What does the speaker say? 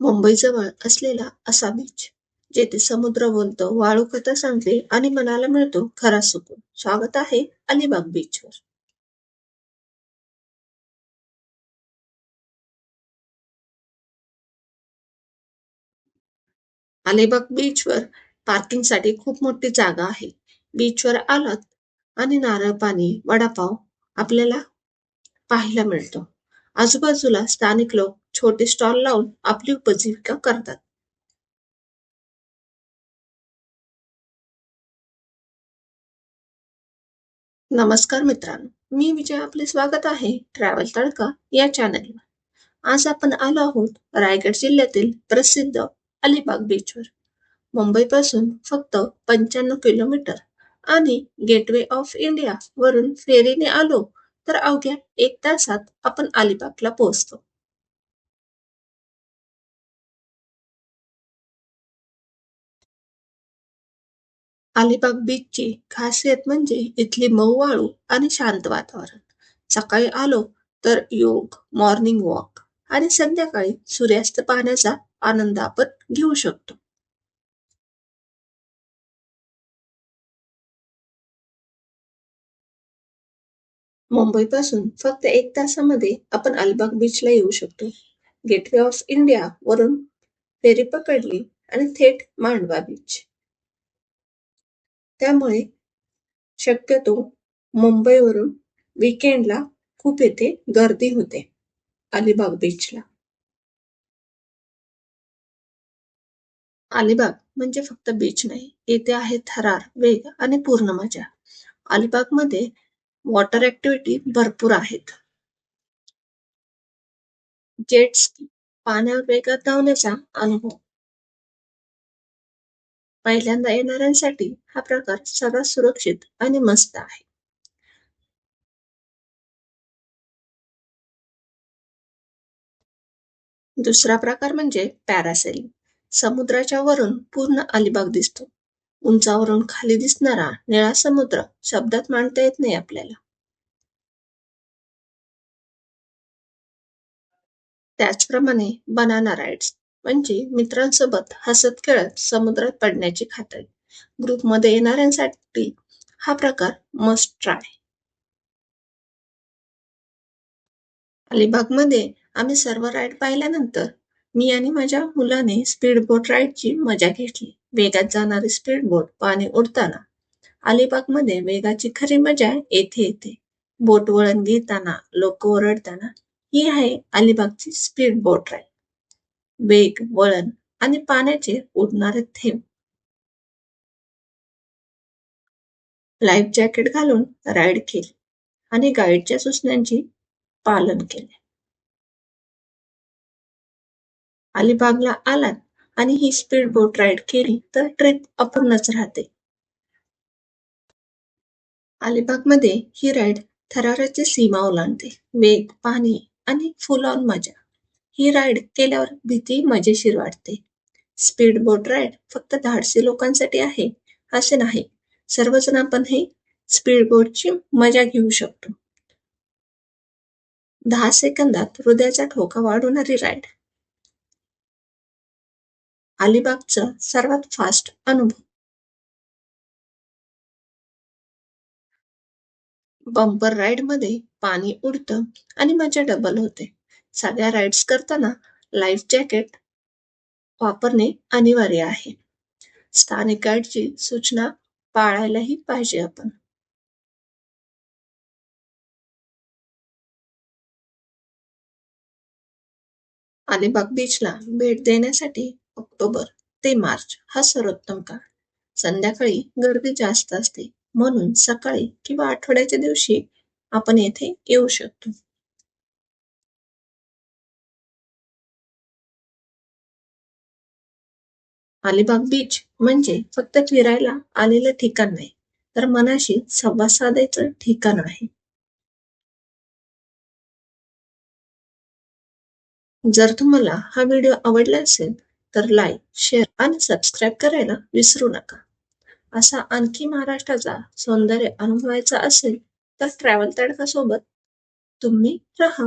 मुंबईजवळ असलेला असा बीच जेथे समुद्र बोलतो वाळू कथा सांगते आणि मनाला मिळतो खरा सुकून. स्वागत आहे अलिबाग बीचवर अलिबाग बीचवर पार्किंगसाठी खूप मोठी जागा आहे. बीचवर आलात आणि नारळ पाणी वडापाव आपल्याला पाहायला मिळतो. आजूबाजूला स्थानिक लोक छोटे स्टॉल लावून आपली उपजीविका करतात. नमस्कार मित्रांनो मी विजय आपले स्वागत आहे ट्रॅव्हल तडका या चॅनलवर आज आपण आलो आहोत रायगड जिल्ह्यातील प्रसिद्ध अलिबाग बीचवर मुंबईपासून फक्त पंच्याण्णव किलोमीटर आणि गेटवे ऑफ इंडिया वरून फेरीने आलो तर अवघ्या एक तासात आपण अलिबागला पोहोचतो. अलिबाग बीचची खासियत म्हणजे इथली मऊ वाळू आणि शांत वातावरण. सकाळी आलो तर योग मॉर्निंग वॉक आणि संध्याकाळी सूर्यास्त पाहण्याचा आनंद आपण घेऊ शकतो. मुंबईपासून फक्त एक तासामध्ये आपण अलिबाग बीचला येऊ शकतो. गेटवे ऑफ इंडिया वरून फेरी पकडली आणि थेट मांडवा बीच त्यामुळे शक्यतो मुंबईवरून विकेंडला खूप येथे गर्दी होते अलिबाग बीचला अलिबाग म्हणजे फक्त बीच नाही येथे आहे थरार वेग आणि पूर्ण मजा अलिबागमध्ये वॉटर ऍक्टिव्हिटी भरपूर आहेत. जेट्स पाण्यावर वेगात धावण्याचा अनुभव. पहिल्यांदा येणाऱ्यांसाठी हा प्रकार सर्वात सुरक्षित आणि मस्त आहे. दुसरा प्रकार म्हणजे पॅरासेलिंग. समुद्राच्या वरून पूर्ण अलिबाग दिसतो. उंचावरून खाली दिसणारा निळा समुद्र शब्दात मांडता येत नाही आपल्याला. त्याचप्रमाणे बनाना राईड्स म्हणजे मित्रांसोबत हसत खेळत समुद्रात पडण्याची खात्री. ग्रुपमध्ये येणाऱ्यांसाठी हा प्रकार मस्ट ट्राय अलिबागमध्ये आम्ही सर्व राईड पाहिल्यानंतर मी आणि माझ्या मुलाने स्पीड बोट राईडची मजा घेतली. वेगात जाणारी स्पीड बोट पाणी उडताना अलिबागमध्ये वेगाची खरी मजा येथे येते. बोट वळण घेताना लोक ओरडताना ही आहे अलिबागची स्पीड बोट राईड वेग वळण आणि पाण्याचे उडणारे थेंब. लाईफ जॅकेट घालून राईड केली आणि गाईडच्या सूचनांची पालन केले. अलिबागला आलात आणि ही स्पीड बोट राईड केली तर ट्रिप अपूर्णच राहते. अलिबागमध्ये ही राईड थराराची सीमा ओलांडते. वेग पाणी आणि फुल ऑन मजा. ही राईड केल्यावर भीती मजेशीर वाटते. स्पीड बोट राईड फक्त धाडसी लोकांसाठी आहे असे नाही. सर्वजण आपण हे स्पीड बोटची मजा घेऊ शकतो. दहा सेकंदात हृदयाचा ठोका वाढवणारी राईड अलिबागचा सर्वात फास्ट अनुभव. बंपर राईडमध्ये पाणी उडतं आणि मजा डबल होते. सगळ्या राईड्स करताना लाईफ जॅकेट वापरणे अनिवार्य आहे. स्थानिक गाईडची सूचना पाळायलाही पाहिजे आपण. अलिबाग बीचला भेट देण्यासाठी ऑक्टोबर ते मार्च हा सर्वोत्तम काळ. संध्याकाळी गर्दी जास्त असते म्हणून सकाळी किंवा आठवड्याच्या दिवशी आपण येथे येऊ शकतो. अलिबाग बीच म्हणजे फक्त फिरायला आलेलं ठिकाण नाही तर मनाशी संवाद साधायचं ठिकाण आहे. जर तुम्हाला हा व्हिडिओ आवडला असेल तर लाईक शेअर आणि सबस्क्राईब करायला विसरू नका. असा आणखी महाराष्ट्राचा सौंदर्य अनुभवायचा असेल तर ट्रॅव्हल तडकासोबत तुम्ही राहा.